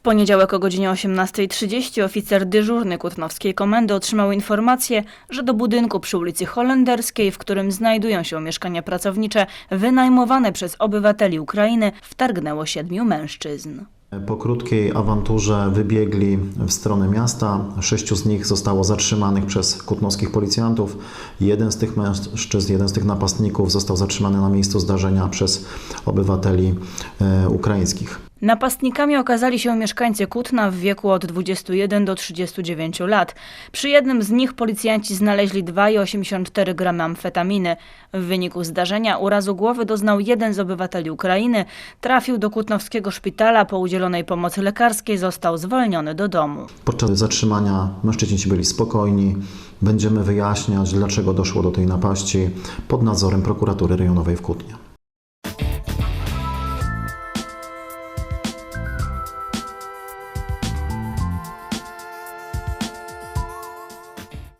W poniedziałek o godzinie 18.30 oficer dyżurny Kutnowskiej Komendy otrzymał informację, że do budynku przy ulicy Holenderskiej, w którym znajdują się mieszkania pracownicze wynajmowane przez obywateli Ukrainy, wtargnęło siedmiu mężczyzn. Po krótkiej awanturze wybiegli w stronę miasta. Sześciu z nich zostało zatrzymanych przez kutnowskich policjantów. Jeden z tych mężczyzn, jeden z tych napastników został zatrzymany na miejscu zdarzenia przez obywateli e, ukraińskich. Napastnikami okazali się mieszkańcy Kutna w wieku od 21 do 39 lat. Przy jednym z nich policjanci znaleźli 2,84 gramy amfetaminy. W wyniku zdarzenia urazu głowy doznał jeden z obywateli Ukrainy, trafił do kutnowskiego szpitala, po udzielonej pomocy lekarskiej został zwolniony do domu. Podczas zatrzymania mężczyźni byli spokojni. Będziemy wyjaśniać, dlaczego doszło do tej napaści pod nadzorem prokuratury rejonowej w Kutnie.